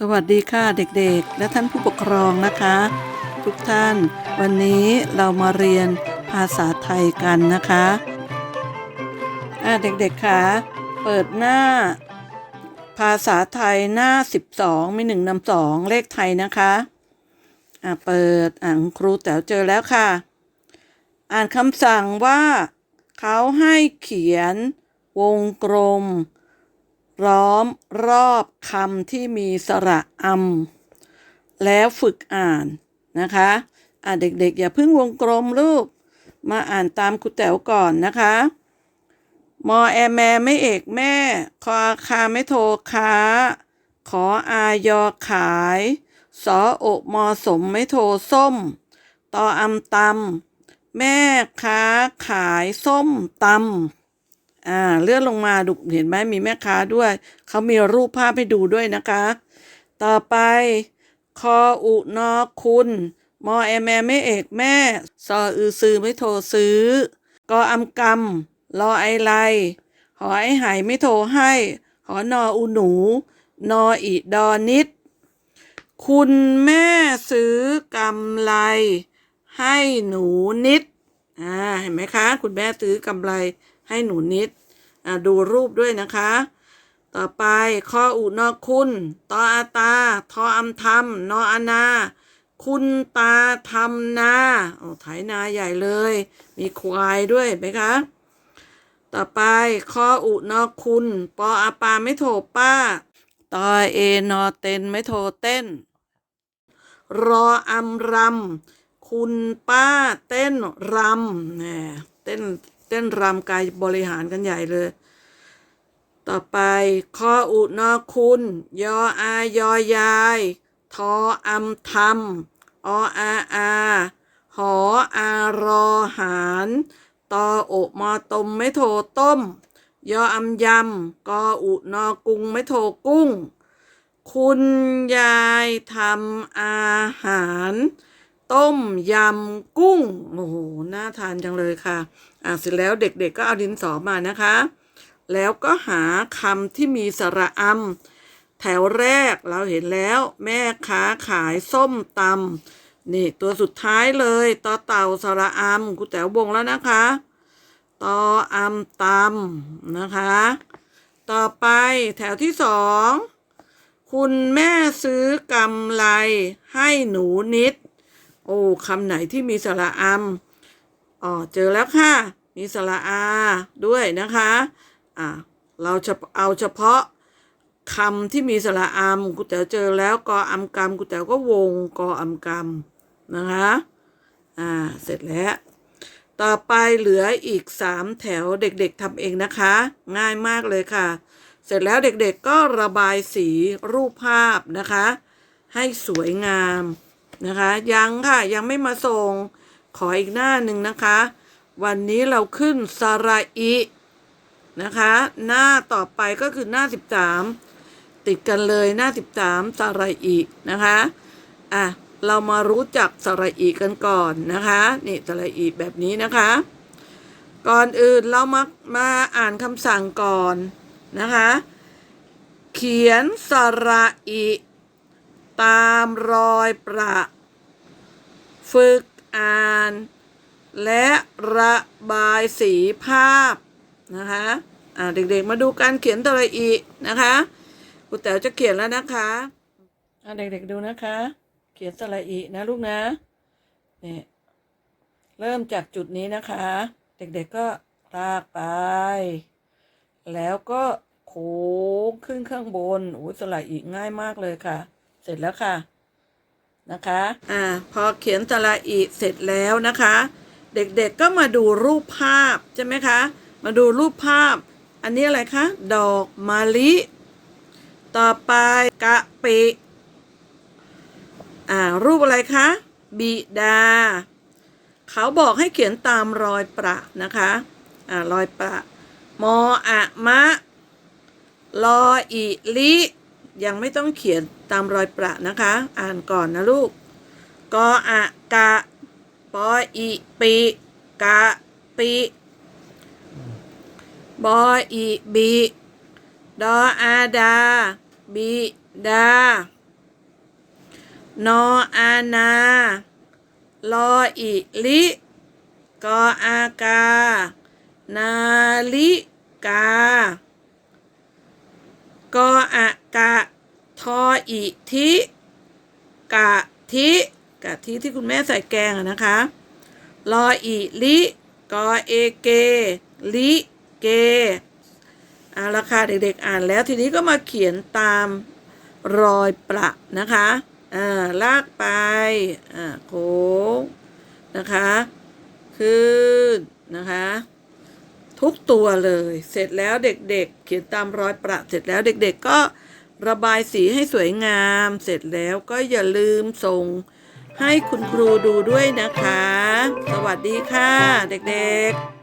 สวัสดีค่ะเด็กๆ และท่านผู้ปกครองนะคะ ทุกท่าน วันนี้เรามาเรียนภาษาไทยกันนะคะอ่าเด็กๆค่ะเปิดหน้า ภาษาไทยหน้า 12 มีหนึ่งนำสองเลขไทยนะคะอ่าเปิดอ่านครูแต๋วเจอแล้วค่ะ อ่านคำสั่งว่า เขาให้เขียนวงกลม ล้อมรอบคำที่มีสระอำแล้วฝึกอ่านนะคะอ่าเด็กๆ อย่าเพิ่งวงกลมรูปมาอ่านตามครูแต๋วก่อนนะคะ มอแอแมไม่เอกแม่ คอคาไม่โทค้า ขออายอขาย สอโอกมอสมไม่โทส้ม ตออำตำแม่ค้าขายส้มตำ อ่าเลื่อนลงมาดูเห็นไหมมีแม่ค้าด้วย เขามีรูปภาพให้ดูด้วยนะคะ ต่อไปคออุนอคุณ มอแอแมไม่เอกแม่ ซออือซือไม่โทรซื้อ กออำกำรอไอไลหอไอไหไม่โทรให้ หอนออูหนู นออีดอนิด คุณแม่ซื้อกำไร ให้หนูนิด อ่า เห็นไหมคะ คุณแม่ซื้อกำไร ให้หนูนิดดูรูปด้วยนะคะ ต่อไปข้ออุนอคุณตออาตา ทออำทำนออานา คุณตาทำนาโอ้ไถนาใหญ่เลย มีควายด้วยไหมคะต่อไปข้ออุนอคุณ ปออาปาไม่โทรป้า ตอเอนอเต็นไม่โทรเต้น รออำรำคุณป้าเต้นรำแหมเต้น เต้นรำกายบริหารกันใหญ่เลย ต่อไปคออุนอคุณ ยออายอยาย ทออำทำออาอาหออารอหารตอโอกมอตมไม่โทต้ม ยออำยำกออุนอกุงไม่โทกุ้ง คุณยายทำอาหาร ต้มยำกุ้ง โอ้โห น่าทานจังเลยค่ะ อะเสร็จแล้วเด็กๆก็เอาดินสอมานะคะ แล้วก็หาคำที่มีสระอำแถวแรกเราเห็นแล้ว แม่ค้าขายส้มตำนี่ตัวสุดท้ายเลยต่อเต่าสระอำกูแต๋วบงแล้วนะคะต่ออำตำนะคะ ต่อไปแถวที่สองคุณแม่ซื้อกำไรให้หนูนิด โอ้คำไหนที่มีสระอำอ๋อเจอแล้วค่ะ มีสระอา ด้วยนะคะอ่าเราจะเอาเฉพาะคำที่มีสระอำกูแต๋วเจอแล้วกออำกรรมกูแต๋วก็วงกออำกรรมนะคะอ่าเสร็จแล้ว ต่อไปเหลืออีกสามแถวเด็กๆทำเองนะคะ ง่ายมากเลยค่ะ เสร็จแล้วเด็กๆก็ระบายสีรูปภาพนะคะ ให้สวยงาม นะคะ ยังค่ะยังไม่มาส่งขออีกหน้าหนึ่งนะคะ วันนี้เราขึ้นสระอีนะคะ หน้าต่อไปก็คือหน้า13ติดกันเลยหน้า13สระอีนะคะอะเรามารู้จักสระอีกันก่อนนะคะนี่สระอีแบบนี้นะคะ ก่อนอื่นเรามามาอ่านคำสั่งก่อนนะคะ เขียนสระอี ตามรอยประ ฝึกอ่าน และระบายสีภาพนะคะอ่าเด็กๆมาดูการเขียนสระอีนะคะครูแต๋วจะเขียนแล้วนะคะอ่าเด็กๆดูนะคะ เขียนสระอีนะลูกนะนี่เริ่มจากจุดนี้นะคะ เด็กๆก็ลากไป แล้วก็โค้งขึ้นข้างบนโอ้ยสระอีง่ายมากเลยค่ะ เสร็จแล้วค่ะนะคะ อ่า พอเขียนสระอีเสร็จแล้วนะคะ เด็กๆก็มาดูรูปภาพใช่ไหมคะ มาดูรูปภาพ อันนี้อะไรคะ ดอกมะลิ ต่อไปกะปิอ่า รูปอะไรคะ บิดา เขาบอกให้เขียนตามรอยประนะคะ อ่า รอยประ มออะมะ ลออิลิ ยังไม่ต้องเขียนตามรอยประนะคะ อ่านก่อนนะลูก กออะกะปออิปิกะปิบออิบิดออาดาบิดานออานาลออิลิกออากา นาลิกากออา กะทออิทิกะทิกะทิที่คุณแม่ใส่แกงอะนะคะลออิลิกอเอเกลิเกเอาละค่ะเด็กๆ อ่านแล้วทีนี้ก็มาเขียนตามรอยประนะคะอ่าลากไปอ่าโค้งนะคะขึ้นนะคะ ทุกตัวเลย เสร็จแล้วเด็กๆ เขียนตามรอยประเสร็จแล้วเด็ก ๆ ก็ ระบายสีให้สวยงาม เสร็จแล้วก็อย่าลืมส่งให้คุณครูดูด้วยนะคะ สวัสดีค่ะ เด็กๆ